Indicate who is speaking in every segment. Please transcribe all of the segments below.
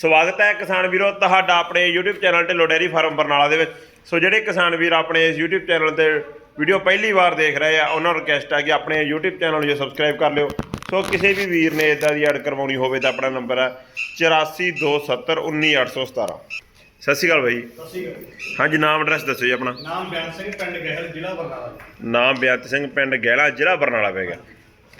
Speaker 1: ਸਵਾਗਤ ਹੈ ਕਿਸਾਨ ਵੀਰੋ ਤੁਹਾਡਾ ਆਪਣੇ YouTube channel Dhillon dairy farm Barnala ਦੇ ਵਿੱਚ। ਸੋ ਜਿਹੜੇ ਕਿਸਾਨ ਵੀਰ ਆਪਣੇ ਇਸ YouTube ਚੈਨਲ ਤੇ ਵੀਡੀਓ ਪਹਿਲੀ ਵਾਰ ਦੇਖ ਰਹੇ ਆ ਉਹਨਾਂ ਨੂੰ ਰਿਕਵੈਸਟ ਹੈ ਕਿ ਆਪਣੇ YouTube ਚੈਨਲ ਨੂੰ ਸਬਸਕ੍ਰਾਈਬ ਕਰ ਲਿਓ। ਸੋ ਕਿਸੇ ਵੀ ਵੀਰ ਨੇ ਇਦਾਂ ਦੀ ਐਡ ਕਰਵਾਉਣੀ ਹੋਵੇ ਤਾਂ ਆਪਣਾ ਨੰਬਰ ਹੈ 8427191817 ਸਤਿ ਸ਼੍ਰੀ ਅਕਾਲ ਬਾਈ।
Speaker 2: ਸਤਿ ਸ਼੍ਰੀ ਅਕਾਲ
Speaker 1: ਹਾਂਜੀ ਨਾਮ ਐਡਰੈਸ ਦੱਸੋ ਜੀ ਆਪਣਾ।
Speaker 2: ਨਾਮ ਬਿਆਨ ਸਿੰਘ ਪਿੰਡ ਗਹਿਲ ਜ਼ਿਲ੍ਹਾ ਬਰਨਾਲਾ
Speaker 1: ਨਾਮ ਬੇਅੰਤ ਸਿੰਘ ਪਿੰਡ ਗਹਿਲਾ ਜ਼ਿਲ੍ਹਾ ਬਰਨਾਲਾ ਪੈ ਗਿਆ।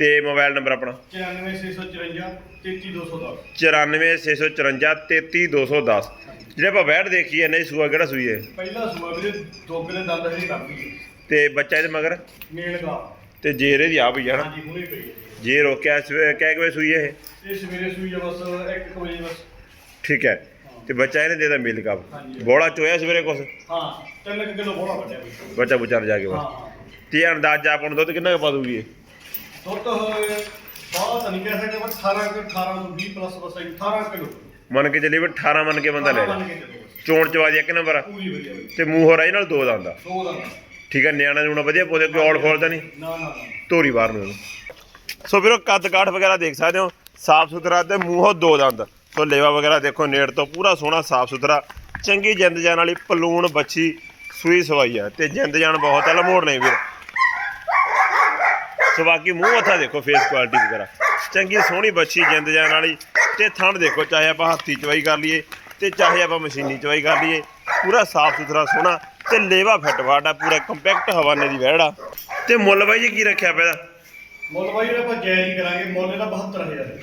Speaker 1: ਤੇ ਮੋਬਾਈਲ ਨੰਬਰ ਆਪਣਾ?
Speaker 2: 94654 33210
Speaker 1: 94654 33210 ਜਿਹੜੇ ਆਪਾਂ ਵੈਟ ਦੇਖੀ ਐ ਨਹੀਂ ਸੂਆ ਕਿਹੜਾ ਸੂਈ ਹੈ?
Speaker 2: ਪਹਿਲਾ ਸੂਆ ਵੀਰੇ ਦੋਗੇ ਦੇ ਦੰਦ ਹਜੇ ਕਾਫੀ
Speaker 1: ਤੇ ਬੱਚਾ ਇਹਦੇ ਮਗਰ?
Speaker 2: ਮੇਲ ਦਾ
Speaker 1: ਤੇ ਜੇਰੇ ਦੀ ਆ ਪਈ ਜਾਣਾ
Speaker 2: ਹਾਂਜੀ ਹੁਣੇ ਪਈ ਹੈ।
Speaker 1: ਜੇ ਰੋਕਿਆ ਸਵੇ ਕਹਿ ਕੇ ਸੂਈ ਇਹ?
Speaker 2: ਇਹ ਸਵੇਰੇ ਸੂਈ ਆ ਬਸ 1 ਵਜੇ ਬਸ।
Speaker 1: ਠੀਕ ਹੈ। ਤੇ ਬੱਚਾ ਇਹਨੇ ਦੇਦਾ ਮਿਲ ਕਾ
Speaker 2: ਹਾਂਜੀ।
Speaker 1: ਬੋਲਾ ਚੋਇਆ ਸਵੇਰੇ ਕੁਛ?
Speaker 2: ਹਾਂ 3 ਕਿਲੋ ਬੋਲਾ ਵੱਡਿਆ ਬਈ
Speaker 1: ਬੱਚਾ ਬੁਚਾਰ ਜਾ ਕੇ ਬਸ।
Speaker 2: ਹਾਂ
Speaker 1: ਤੇ ਇਹ ਅੰਦਾਜ਼ਾ ਆਪਾਂ ਨੂੰ ਦੁੱਧ ਕਿੰਨਾ ਕੁ ਪਾ ਦੂਗੀ ਇਹ?
Speaker 2: ਦੁੱਧ ਹੋਏ ਬਹੁਤ ਨਹੀਂ ਕਹਿ ਸਕਦੇ ਬਸ 18 ਕਿ 18 ਤੋਂ 20 ਪਲੱਸ ਬਸ 18 ਕਿਲੋ।
Speaker 1: ਮੰਨ ਕੇ ਚੱਲੀ ਵੀ 18 ਮੰਨ ਕੇ ਬੰਦਾ ਲੈ ਲੈ।
Speaker 2: ਮੰਨ ਕੇ ਚੱਲੋ ਬਸ।
Speaker 1: ਚੋਣ ਚਵਾ ਦੀ ਇੱਕ ਨੰਬਰ ਆ,
Speaker 2: ਪੂਰੀ ਵਧੀਆ ਬਈ।
Speaker 1: ਤੇ ਮੂੰਹ ਹੋ ਰਾਈ ਨਾਲ ਦੋ ਦੰਦ ਆ
Speaker 2: ਦੋ ਦਾ
Speaker 1: ਠੀਕ ਹੈ ਨਿਆਣਾ ਨੂੰ ਵਧੀਆ ਪੋਦੇ ਕੋਈ ਤਾਂ ਨਹੀਂ?
Speaker 2: ਨਾ ਨਾ ਨਾ।
Speaker 1: ਧੋਰੀ ਬਾਹਰ ਨੂੰ। ਸੋ ਵੀਰੋ ਕੱਦ ਕਾਠ ਵਗੈਰਾ ਦੇਖ ਸਕਦੇ ਹੋ ਸਾਫ਼ ਸੁਥਰਾ ਤੇ ਮੂੰਹੋਂ ਦੋ ਦੰਦ ਸੋ ਲੇਵਾ ਵਗੈਰਾ ਦੇਖੋ ਨੇੜ ਤੋਂ ਪੂਰਾ ਸੋਹਣਾ ਸਾਫ਼ ਸੁਥਰਾ। ਚੰਗੀ ਜਿੰਦ ਜਾਨ ਵਾਲੀ ਪਲੂਣ ਬੱਚੀ ਸੂਈ ਸਵਾਈ ਆ। ਤੇ ਜਿੰਦ ਜਾਨ ਬਹੁਤ ਆ ਲਮੋੜ ਨਹੀਂ ਵੀਰ। ਸੋ ਬਾਕੀ ਮੂੰਹ ਮੱਥਾ ਦੇਖੋ ਫੇਸ ਕੁਆਲਿਟੀ ਵਗੈਰਾ ਚੰਗੀ ਸੋਹਣੀ ਬੱਚੀ ਜਿੰਦ ਜਾਨ ਵਾਲੀ ਤੇ ਥਣ ਦੇਖੋ ਚਾਹੇ ਆਪਾਂ ਹੱਥੀ ਚਵਾਈ ਕਰ ਲਈਏ ਤੇ ਚਾਹੇ ਆਪਾਂ ਮਸ਼ੀਨੀ ਚਵਾਈ ਕਰ ਲਈਏ ਪੂਰਾ ਸਾਫ਼ ਸੁਥਰਾ ਸੋਹਣਾ ਤੇ ਲੇਵਾ ਫਿੱਟ ਫਾਟਾ ਪੂਰਾ ਕੰਪੈਕਟ ਹਵਾਨੇ ਦੀ ਵਹਿੜਾ ਤੇ ਮੁੱਲ ਬਾਈ ਜੀ ਕੀ ਰੱਖਿਆ ਪਿਆ?
Speaker 2: ਮੁੱਲ ਬਾਈ ਜਿਹੜਾ ਆਪਾਂ ਜਾਇਜ਼ ਕਰਾਂਗੇ ਮੁੱਲ ਇਹਦਾ 72000 ਹੈ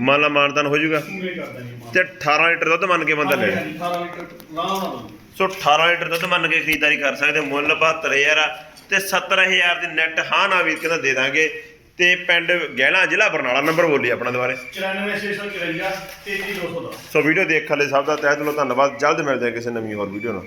Speaker 1: ਮੰਨ ਲਾ ਮਾਨਦਾਨ ਹੋ ਜਾਊਗਾ।
Speaker 2: ਪੂਰੇ ਕਰ ਦਾਂਗੇ
Speaker 1: ਤੇ 18 ਲੀਟਰ ਦੁੱਧ ਮੰਨ ਕੇ ਬੰਦਾ ਲੈ ਲੈ।
Speaker 2: 18 ਲੀਟਰ ਨਾਲ
Speaker 1: ਸੋ 18 ਲੀਟਰ ਦੁੱਧ ਮੰਨ ਕੇ ਖਰੀਦਦਾਰੀ ਕਰ ਸਕਦੇ ਮੁੱਲ 72000 ਆ। ਤੇ 70000 ਦੀ ਨੈਟ ਹਾਂ ਨਾ ਵੀਰ ਕਹਿੰਦਾ ਦੇ ਦਾਂਗੇ। ਤੇ ਪਿੰਡ ਗਹਿਣਾ ਜ਼ਿਲ੍ਹਾ ਬਰਨਾਲਾ ਨੰਬਰ ਬੋਲੀ ਆਪਣਾ ਦੁਬਾਰੇ।
Speaker 2: 94654 33210
Speaker 1: ਸੋ ਵੀਡੀਓ ਦੇਖਣ ਲਈ ਸਭ ਦਾ ਤਹਿ ਦਿਲੋਂ ਧੰਨਵਾਦ ਜਲਦ ਮਿਲਦੇ ਹਾਂ ਕਿਸੇ ਨਵੀਂ ਹੋਰ ਵੀਡੀਓ ਨਾਲ।